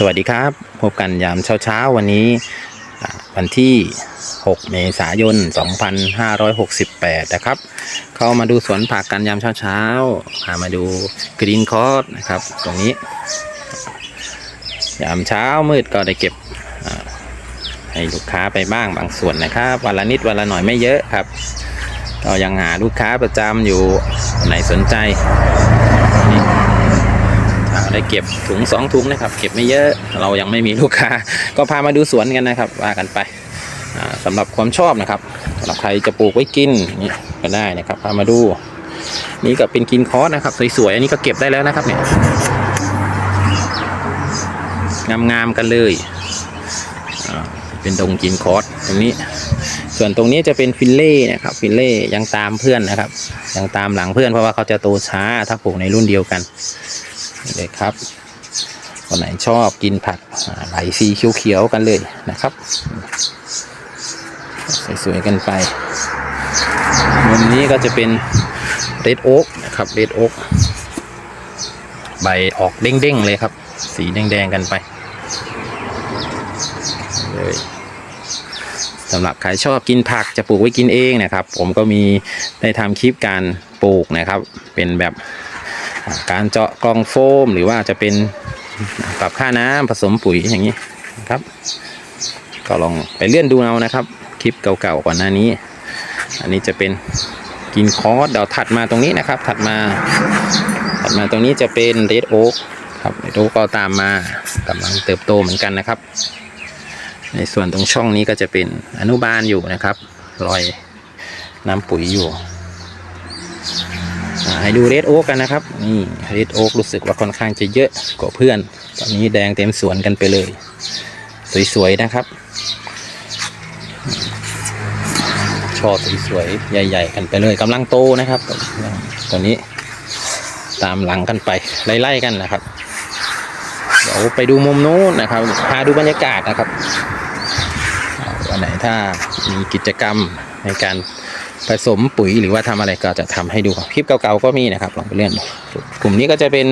สวัสดีครับพบกันยามเช้าๆวันนี้วันที่ 6 เมษายน 2568 นะครับ เข้ามาดูสวนผักกันยามเช้าๆพามาดูกรีนคอร์สนะครับ ตรงนี้ ยามเช้ามืดก็ได้เก็บให้ลูกค้าไปบ้างบางส่วนนะครับ วันละนิดวันละหน่อยไม่เยอะครับก็ยังหาลูกค้าประจำอยู่ไหนสนใจนี่ ได้เก็บถุงสองถุงนะครับ เก็บไม่เยอะเรายังไม่มีลูกค้า ก็พามาดูสวนกันนะครับว่ากันไปอ่าสำหรับความชอบนะครับสำหรับใครจะปลูกไว้กินนี่ก็ได้นะครับพามาดู นี่ก็เป็นกินคอสนะครับ สวยๆอันนี้ก็เก็บได้แล้วนะครับเนี่ยงามๆกันเลยเป็นดงกินคอสตรงนี้ ส่วนตรงนี้จะเป็นฟิลเล่นะครับฟิลเล่ยังตามเพื่อนนะครับ ยังตามหลังเพื่อนเพราะว่าเขาจะโตช้าถ้าปลูกในรุ่นเดียวกัน เลยครับคนไหนชอบกินผักไหลสีเขียวๆกันเลยนะครับ สวยๆกันไปมุมนี้ก็จะเป็นเรดโอ๊กนะครับเรดโอ๊กใบออกเด้งๆเลยครับ สีแดงๆกันไปเลยสำหรับใครชอบกินผักจะปลูกไว้กินเองนะครับ ผมก็มีได้ทำคลิปการปลูกนะครับ เป็นแบบ การเจาะกล่องโฟม หรือว่าจะเป็นปรับค่าน้ำผสมปุ๋ยอย่างนี้นะครับ ก็ลองไปเลื่อนดูเอานะครับ คลิปเก่าๆก่อนหน้านี้ อันนี้จะเป็นกินคอร์สเดี๋ยวถัดมาตรงนี้นะครับ ถัดมา ถัดมาตรงนี้จะเป็นเรดโอ๊กครับเรดโอ๊กก็ตามมากำลังเติบโตเหมือนกันนะครับ ในส่วนตรงช่องนี้ก็จะเป็นอนุบาลอยู่นะครับรอยน้ำปุ๋ยอยู่ ให้ดูเรดโอ๊กกันนะครับ นี่เรดโอ๊กรู้สึกว่าค่อนข้างจะเยอะกว่าเพื่อน ตอนนี้แดงเต็มสวนกันไปเลย สวยๆนะครับ ช่อสวยๆ ใหญ่ ๆ กันไปเลยกำลังโตนะครับตอนนี้ตามหลังกันไปไล่ๆกันนะครับ เดี๋ยวไปดูมุมนู้นนะครับ พาดูบรรยากาศนะครับวันไหนถ้ามีกิจกรรมในการ ผสมปุ๋ยหรือว่าทำอะไรก็จะทำให้ดูคลิปเก่าๆก็มีนะครับลองไปเลื่อนกลุ่มนี้ก็จะเป็น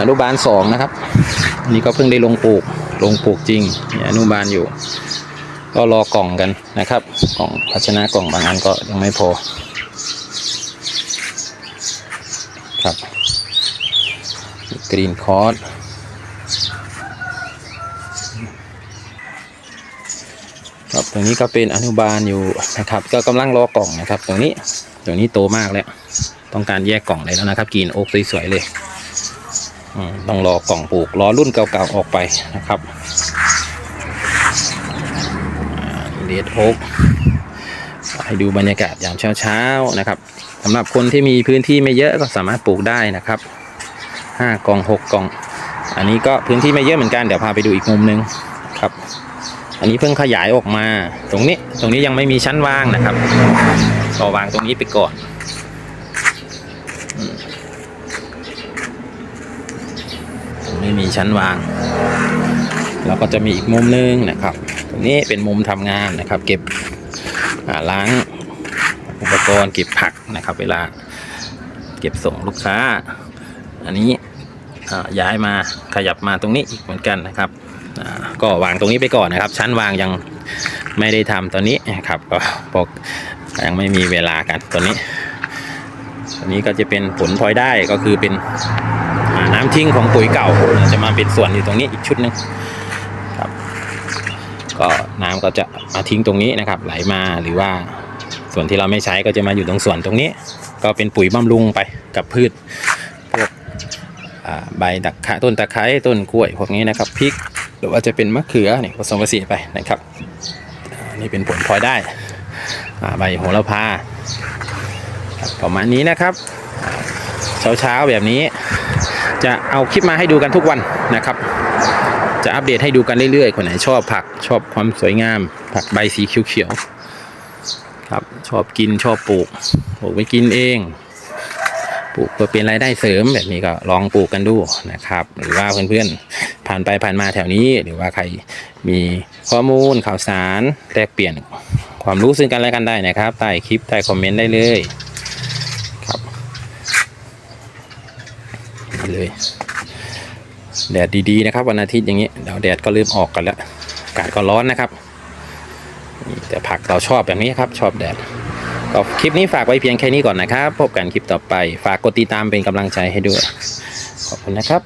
อนุบาลสองนะครับนนี้ก็เพิ่งได้ลงปลูกลงปลูกจริงอนุบาลอยู่ ก็รอกล่องกันนะครับ กล่องภาชนะกล่องบางอันก็ยังไม่พอครับกรีนคอร์สครับ ตรงนี้ก็เป็นอนุบาลอยู่นะครับ ก็กำลังรอกล่องนะครับ ตรงนี้ตรงนี้โตมากแล้ว ต้องการแยกกล่องเลยแล้วนะครับกรีนโอ๊กสวยๆเลยต้องรอกล่องปลูกรอรุ่นเก่าๆออกไปนะครับเดดโอ๊กให้ดูบรรยากาศยามเช้าๆนะครับสำหรับคนที่มีพื้นที่ไม่เยอะก็สามารถปลูกได้นะครับห้ากล่องหกกล่อง อันนี้ก็พื้นที่ไม่เยอะเหมือนกันเดี๋ยวพาไปดูอีกมุมหนึงครับ อันนี้เพิ่งขยายออกมา ตรงนี้ตรงนี้ยังไม่มีชั้นวางนะครับก็วางตรงนี้ไปก่อนไม่มีชั้นวางแล้วก็จะมีอีกมุมหนึงนะครับ ตรงนี้เป็นมุมทำงานนะครับ เก็บล้างอุปกรณ์เก็บผักนะครับ เวลาเก็บส่งลูกค้า อันนี้ย้ายมาขยับมาตรงนี้อีกเหมือนกันนะครับ ก็วางตรงนี้ไปก่อนนะครับ ชั้นวางยังไม่ได้ทำตอนนี้นะครับ ก็บอกยังไม่มีเวลากันตอนนี้ตอนนี้ก็จะเป็นผลพลอยได้ก็คือเป็นน้ำทิ้งของปุ๋ยเก่าจะมาเป็นส่วนอยู่ตรงนี้อีกชุดหนึ่งครับ ก็น้ำก็จะมาทิ้งตรงนี้นะครับ ไหลมาหรือว่าส่วนที่เราไม่ใช้ก็จะมาอยู่ตรงส่วนตรงนี้ ก็เป็นปุ๋ยบำรุงไปกับพืชพวกใบตะไคร้ต้นตะไคร้ต้นกล้วยพวกนี้นะครับพริก หรือว่าจะเป็นมะเขือเนี่ยผสมผสานไปนะครับนี่เป็นผลพลอยได้ใบโหระพาครับประมาณนี้นะครับเช้าเช้าๆแบบนี้ จะเอาคลิปมาให้ดูกันทุกวันนะครับ จะอัปเดตให้ดูกันเรื่อยๆ คนไหนชอบผักชอบความสวยงาม ผักใบสีเขียวๆครับชอบกินชอบปลูกปลูกไว้กินเองปลูกเพื่อเป็นรายได้เสริมแบบนี้ก็ลองปลูกกันดูนะครับ หรือว่าเพื่อนๆ ผ่านไปผ่านมาแถวนี้ หรือว่าใครมีข้อมูลข่าวสารแลกเปลี่ยนความรู้ซึ่งกันและกันได้นะครับใต้คลิปใต้คอมเมนต์ได้เลยครับเลยแดดดีๆนะครับ วันอาทิตย์อย่างนี้เดี๋ยวแดดก็เริ่มออกกันแล้วอากาศก็ร้อนนะครับ แต่ผักเราชอบแบบนี้ครับ ชอบแดดก็คลิปนี้ฝากไว้เพียงแค่นี้ก่อนนะครับ พบกันคลิปต่อไป ฝากกดติดตามเป็นกำลังใจให้ด้วย ขอบคุณนะครับ